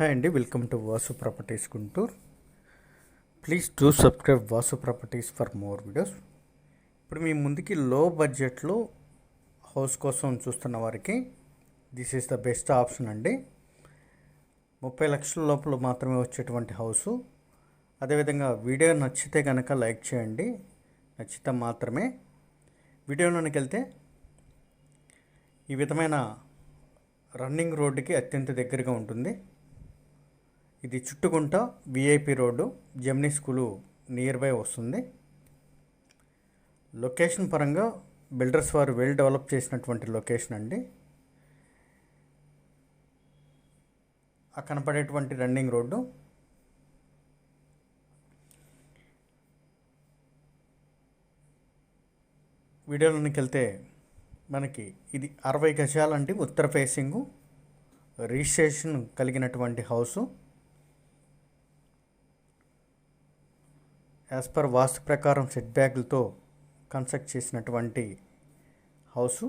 Hi అండి welcome to Vasu properties Guntur. Please do subscribe Vasu properties for more videos. ఇప్పుడు మీ ముందుకి low బడ్జెట్లో హౌస్ కోసం చూస్తున్న వారికి this is the best option అండి. ముప్పై లక్షల లోపల మాత్రమే వచ్చేటువంటి హౌసు. అదేవిధంగా వీడియో నచ్చితే కనుక లైక్ చేయండి. నచ్చితే మాత్రమే వీడియోలోనికి వెళ్తే ఈ విధమైన రన్నింగ్ రోడ్డుకి అత్యంత దగ్గరగా ఉంటుంది. ఇది Chuttugunta VIP road Gemini school near by వస్తుంది. లొకేషన్ పరంగా బిల్డర్స్ వారు వెల్ డెవలప్ చేసినటువంటి లొకేషన్ అండి. ఆ కనపడేటువంటి రన్నింగ్ రోడ్డు. వీడియోలోనికి వెళ్తే మనకి ఇది అరవై గజాలంటే ఉత్తర ఫేసింగు రిజిస్ట్రేషన్ కలిగినటువంటి హౌసు యాజ్ పర్ వాస్తు ప్రకారం సెట్ బ్యాక్లతో కన్స్ట్రక్ట్ చేసినటువంటి హౌసు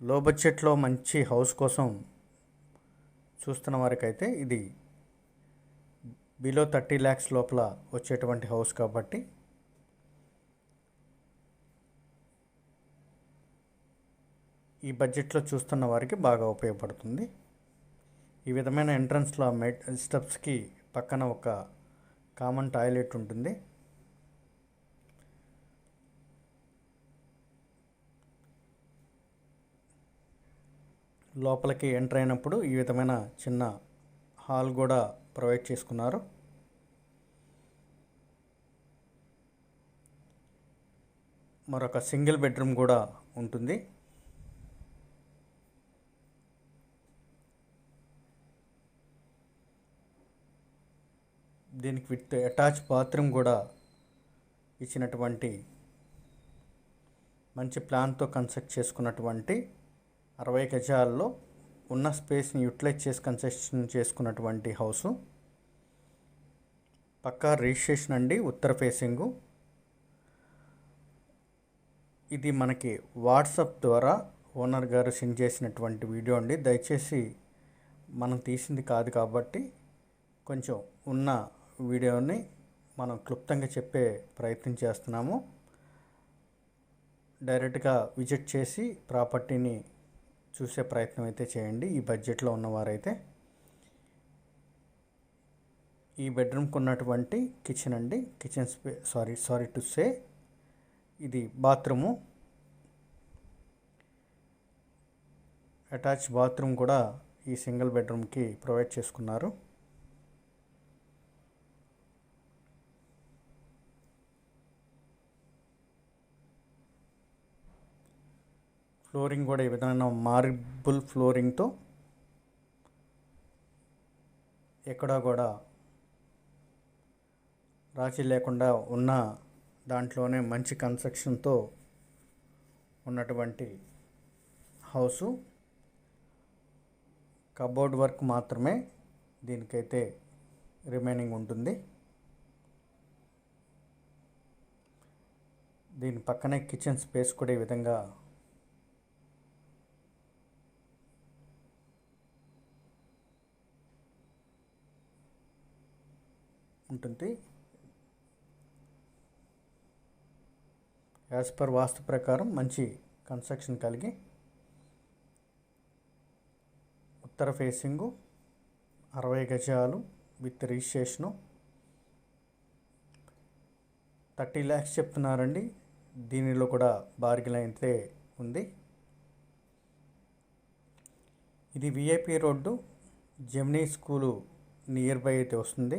లో బడ్జెట్లో మంచి హౌస్ కోసం చూస్తున్న వారికైతే ఇది బిలో థర్టీ ల్యాక్స్ లోపల వచ్చేటువంటి హౌస్ కాబట్టి ఈ బడ్జెట్లో చూస్తున్న వారికి బాగా ఉపయోగపడుతుంది. ఈ విధమైన ఎంట్రన్స్లో మెట్ స్టెప్స్కి పక్కన ఒక కామన్ టాయిలెట్ ఉంటుంది. లోపలికి ఎంటర్ అయినప్పుడు ఈ విధమైన చిన్న హాల్ కూడా ప్రొవైడ్ చేసుకున్నారు. మరొక సింగిల్ బెడ్రూమ్ కూడా ఉంటుంది. దీనికి విత్ అటాచ్ బాత్రూమ్ కూడా ఇచ్చినటువంటి మంచి ప్లాన్తో కన్స్ట్రక్ట్ చేసుకున్నటువంటి అరవై గజాల్లో ఉన్న స్పేస్ని యూటిలైజ్ చేసి కన్స్ట్రక్షన్ చేసుకున్నటువంటి హౌసు. పక్కా రిజిస్ట్రేషన్ అండి ఉత్తర ఫేసింగు. ఇది మనకి వాట్సాప్ ద్వారా ఓనర్ గారు సెండ్ చేసినటువంటి వీడియో అండి. దయచేసి మనం తీసింది కాదు కాబట్టి కొంచెం ఉన్న వీడియోని మనం క్లుప్తంగా చెప్పే ప్రయత్నం చేస్తున్నాము. డైరెక్ట్గా విజిట్ చేసి ప్రాపర్టీని చూసే ప్రయత్నం అయితే చేయండి. ఈ బడ్జెట్లో ఉన్నవారైతే ఈ బెడ్రూమ్కి ఉన్నటువంటి కిచెన్ అండి. కిచెన్ స్పే సారీ సారీ టు సే ఇది బాత్రూము. అటాచ్ బాత్రూమ్ కూడా ఈ సింగిల్ బెడ్రూమ్కి ప్రొవైడ్ చేసుకున్నారు. ఫ్లోరింగ్ కూడా ఈ విధమైన మార్బుల్ ఫ్లోరింగ్తో ఎక్కడా కూడా రాజీ లేకుండా ఉన్న దాంట్లోనే మంచి కన్స్ట్రక్షన్తో ఉన్నటువంటి హౌసు. కబోర్డ్ వర్క్ మాత్రమే దీనికైతే రిమైనింగ్ ఉంటుంది. దీని పక్కనే కిచెన్ స్పేస్ కూడా ఈ విధంగా ఉంటుంది యాజ్ పర్ వాస్తు ప్రకారం మంచి కన్స్ట్రక్షన్ కలిగి ఉత్తర ఫేసింగు అరవై గజాలు విత్ రిజిస్ట్రేషను థర్టీ ల్యాక్స్ చెప్తున్నారండి. దీనిలో కూడా బార్గిన్ అయితే ఉంది. ఇది VIP road Gemini school near by అయితే వస్తుంది.